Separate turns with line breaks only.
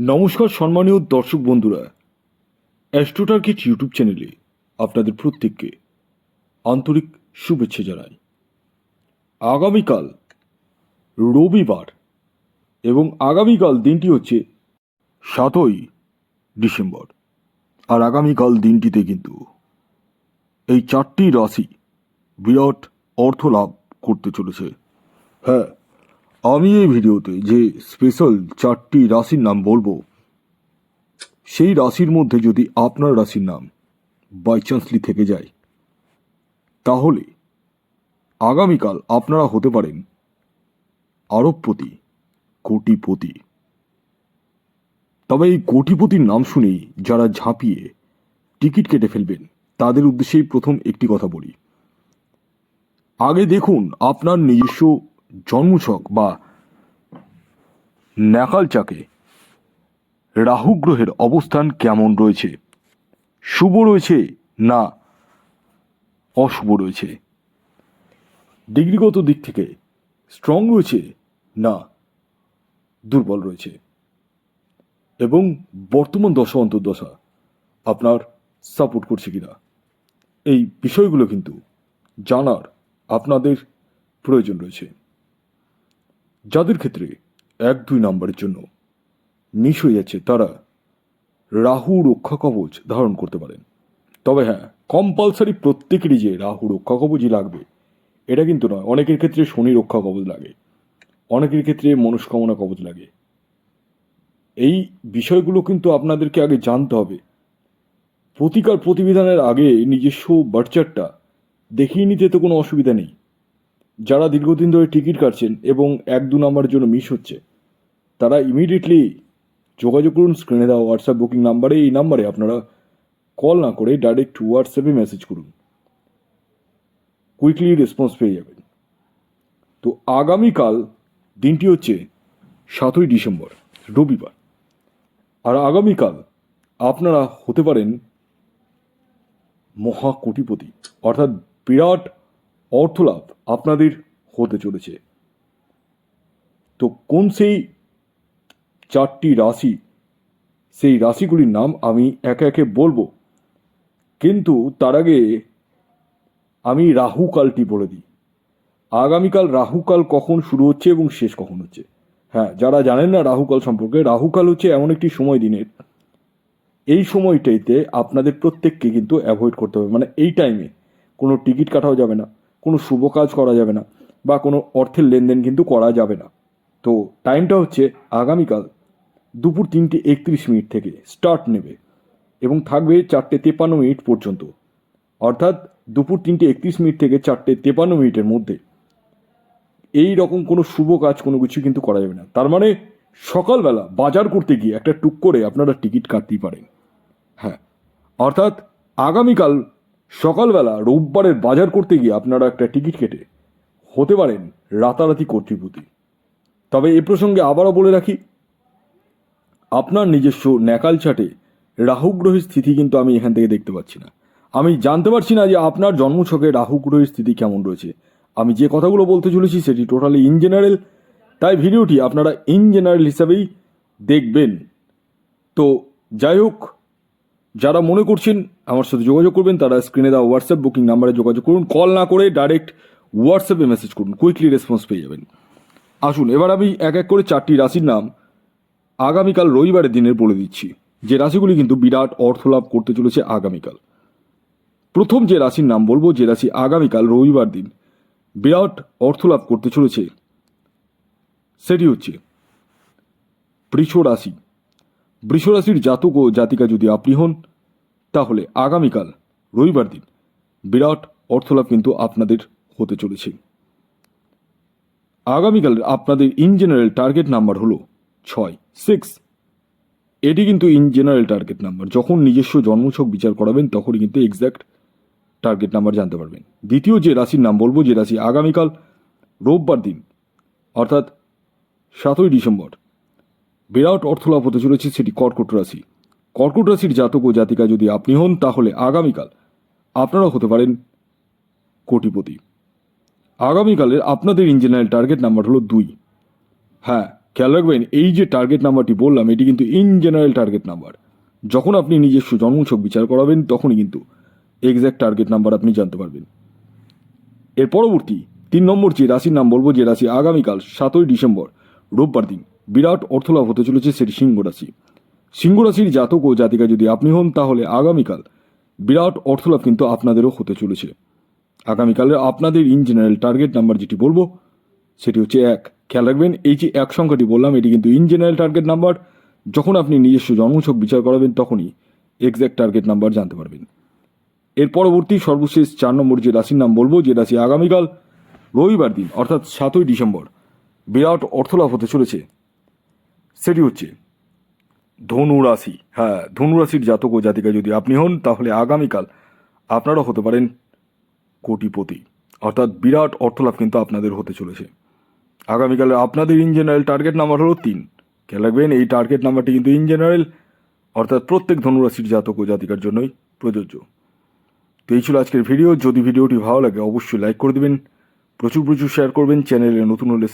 নমস্কার সম্মানীয় দর্শক বন্ধুরা অ্যাস্ট্রোটার্কিট ইউটিউব চ্যানেলে আপনাদের প্রত্যেককে আন্তরিক শুভেচ্ছা জানাই। আগামীকাল রবিবার এবং আগামীকাল দিনটি হচ্ছে সাতই ডিসেম্বর। আর আগামীকাল দিনটিতে কিন্তু এই চারটি রাশি বিরাট অর্থ লাভ করতে চলেছে। হ্যাঁ আমি এই ভিডিওতে যে স্পেশাল চারটি রাশির নাম বলব, সেই রাশির মধ্যে যদি আপনার রাশির নাম বাই চান্সলি থেকে যায়, তাহলে আগামীকাল আপনারা হতে পারেন আরবপতি, কোটিপতি। তবে এই কোটিপতির নাম শুনেই যারা ঝাঁপিয়ে টিকিট কেটে ফেলবেন, তাদের উদ্দেশ্যেই প্রথম একটি কথা বলি। আগে দেখুন আপনার নিজস্ব জন্মছক বা ন্যাকাল চাকে রাহু গ্রহের অবস্থান কেমন রয়েছে? শুভ রয়েছে না অশুভ রয়েছে? ডিগ্রিগত দিক থেকে স্ট্রং রয়েছে না দুর্বল রয়েছে? এবং বর্তমান দশা, অন্তর্দশা আপনার সাপোর্ট করছে কিনা? এই বিষয়গুলো কিন্তু জানার আপনাদের প্রয়োজন রয়েছে। যাদের ক্ষেত্রে এক, দুই নাম্বারের জন্য মিস হয়ে যাচ্ছে, তারা রাহু রক্ষা কবচ ধারণ করতে পারেন। তবে হ্যাঁ কম্পালসারি প্রত্যেকেরই যে রাহু রক্ষা কবচই লাগবে, এটা কিন্তু নয়। অনেকের ক্ষেত্রে শনি রক্ষা কবচ লাগে, অনেকের ক্ষেত্রে মনস্কামনা কবচ লাগে। এই বিষয়গুলো কিন্তু আপনাদেরকে আগে জানতে হবে। প্রতিকার প্রতিবিধানের আগে নিজস্ব বার্চারটা দেখিয়ে নিতে তো কোনো অসুবিধা নেই। যারা দীর্ঘদিন ধরে টিকিট কাটছেন এবং এক দু নাম্বারের জন্য মিস হচ্ছে, তারা ইমিডিয়েটলি যোগাযোগ করুন স্ক্রিনে দেওয়া হোয়াটসঅ্যাপ বুকিং নাম্বারে এই নাম্বারে আপনারা কল না করে ডাইরেক্ট হোয়াটসঅ্যাপে মেসেজ করুন। কুইকলি রেসপন্স পেয়ে যাবেন। তো আগামীকাল দিনটি হচ্ছে সাতই ডিসেম্বর, রবিবার। আর আগামীকাল আপনারা হতে পারেন মহা কোটিপতি অর্থাৎ বিরাট অর্থলাভ আপনাদের হতে চলেছে। তো কোন সেই চারটি রাশি, সেই রাশিগুলির নাম আমি একে একে বলব। কিন্তু তার আগে আমি রাহুকালটি বলে দিই। আগামীকাল রাহুকাল কখন শুরু হচ্ছে এবং শেষ কখন হচ্ছে? হ্যাঁ যারা জানেন না রাহুকাল সম্পর্কে, রাহুকাল হচ্ছে এমন একটি সময় দিনের। এই সময়টাইতে আপনাদের প্রত্যেককে কিন্তু অ্যাভয়েড করতে হবে। মানে এই টাইমে কোনো টিকিট কাটাও যাবে না। কোনো শুভ কাজ করা যাবে না বা কোনো অর্থের লেনদেন কিন্তু করা যাবে না। তো টাইমটা হচ্ছে আগামীকাল দুপুর তিনটে একত্রিশ মিনিট থেকে স্টার্ট নেবে এবং থাকবে চারটে তেপান্ন মিনিট পর্যন্ত। অর্থাৎ দুপুর তিনটে একত্রিশ মিনিট থেকে চারটে তেপান্ন মিনিটের মধ্যে। এই রকম কোনো শুভ কাজ কোনো কিছু কিন্তু করা যাবে না। তার মানে সকালবেলা বাজার করতে গিয়ে একটা টুক করে আপনারা টিকিট কাটতেই পারেন। হ্যাঁ অর্থাৎ আগামীকাল সকালবেলা রোববারের বাজার করতে গিয়ে আপনারা একটা টিকিট কেটে হতে পারেন রাতারাতি কর্তৃপতি। তবে এ প্রসঙ্গে আবারও বলে রাখি, আপনার নিজস্ব ন্যাকাল চাটে রাহু গ্রহের স্থিতি কিন্তু আমি এখান থেকে দেখতে পাচ্ছি না। আমি জানতে পারছি না যে আপনার জন্মছকে রাহু গ্রহের স্থিতি কেমন রয়েছে। আমি যে কথাগুলো বলতে চলেছি সেটি টোটালি ইন জেনারেল, তাই ভিডিওটি আপনারা ইন জেনারেল হিসাবেই দেখবেন। তো যাই হোক যারা মনে করছেন আমার সাথে যোগাযোগ করবেন, তারা স্ক্রিনে দেওয়া হোয়াটসঅ্যাপ বুকিং নাম্বারে যোগাযোগ করুন। কল না করে ডাইরেক্ট হোয়াটসঅ্যাপে মেসেজ করুন। কুইকলি রেসপন্স পেয়ে যাবেন। আসুন, এবার আমি এক এক করে চারটি রাশির নাম আগামীকাল রবিবারের দিনের বলে দিচ্ছি। যে রাশিগুলি কিন্তু বিরাট অর্থ লাভ করতে চলেছে আগামীকাল। প্রথম যে রাশির নাম বলব, যে রাশি আগামীকাল রবিবার দিন বিরাট অর্থ লাভ করতে চলেছে, সেটি হচ্ছে বৃষ রাশি বৃষ রাশির জাতক ও জাতিকা যদি আপনি হন তাহলে আগামীকাল, রবিবার দিন, বিরাট অর্থলাভ কিন্তু আপনাদের হতে চলেছে। আগামীকাল আপনাদের ইন জেনারেল টার্গেট নাম্বার হলো ছয়, সিক্স। এটি কিন্তু ইন জেনারেল টার্গেট নাম্বার। যখন নিজস্ব জন্মছক বিচার করাবেন তখনই কিন্তু এক্স্যাক্ট টার্গেট নাম্বার জানতে পারবেন। দ্বিতীয় যে রাশির নাম বলব, যে রাশি আগামীকাল, রোববার দিন, অর্থাৎ সাতই ডিসেম্বর, বিরাট অর্থলাভ হতে চলেছে, সেটি কর্কট রাশি। কর্কট রাশির জাতক ও জাতিকা যদি আপনি হন, তাহলে আগামীকাল আপনারা হতে পারেন কোটিপতি। আগামীকালের আপনাদের ইঞ্জিনিয়ার টার্গেট নাম্বার হলো দুই। হ্যাঁ খেয়াল রাখবেন, এই যে টার্গেট নাম্বারটি বললাম, এটি কিন্তু ইন জেনারেল টার্গেট নাম্বার। যখন আপনি নিজস্ব জন্মছক বিচার করাবেন, তখনই কিন্তু এক্স্যাক্ট টার্গেট নাম্বার আপনি জানতে পারবেন। এর পরবর্তী তিন নম্বর যে রাশির নাম বলব, যে রাশি আগামীকাল সাতই ডিসেম্বর, রোববার দিন, বিরাট অর্থলাভ হতে চলেছে, সেটি সিংহ রাশি। সিংহ রাশির জাতক ও জাতিকা যদি আপনি হন, তাহলে আগামীকাল বিরাট অর্থলাভ কিন্তু আপনাদেরও হতে চলেছে। আগামীকালের আপনাদের ইন জেনারেল টার্গেট নাম্বার যেটি বলব, সেটি হচ্ছে এক। খেয়াল রাখবেন, এই যে এক সংখ্যাটি বললাম, এটি কিন্তু ইন জেনারেল টার্গেট নাম্বার যখন আপনি নিজস্ব জন্মছক বিচার করাবেন, তখনই এক্স্যাক্ট টার্গেট নাম্বার জানতে পারবেন। এর পরবর্তী সর্বশেষ চার নম্বর যে রাশির নাম বলব, যে রাশি আগামীকাল, রবিবার দিন, অর্থাৎ সাতই ডিসেম্বর, বিরাট অর্থলাভ হতে চলেছে। সেটি হচ্ছে ধনু রাশি হ্যাঁ ধনু রাশির জাতক ও জাতিকা যদি আপনি হন, তাহলে আগামীকাল আপনারা হতে পারেন কোটিপতি। অর্থাৎ বিরাট অর্থলাভ কিন্তু আপনাদের হতে চলেছে। আগামীকালে আপনাদের ইন জেনারেল টার্গেট নাম্বার হলো তিন। খেয়াল রাখবেন, এই টার্গেট নাম্বারটি কিন্তু ইন জেনারেল অর্থাৎ প্রত্যেক ধনুরাশির জাতক ও জাতিকার জন্যই প্রযোজ্য। তো এই ছিল আজকের ভিডিও যদি ভিডিওটি ভালো লাগে, অবশ্যই লাইক করে দেবেন। প্রচুর প্রচুর শেয়ার করবেন। চ্যানেলে নতুন হলে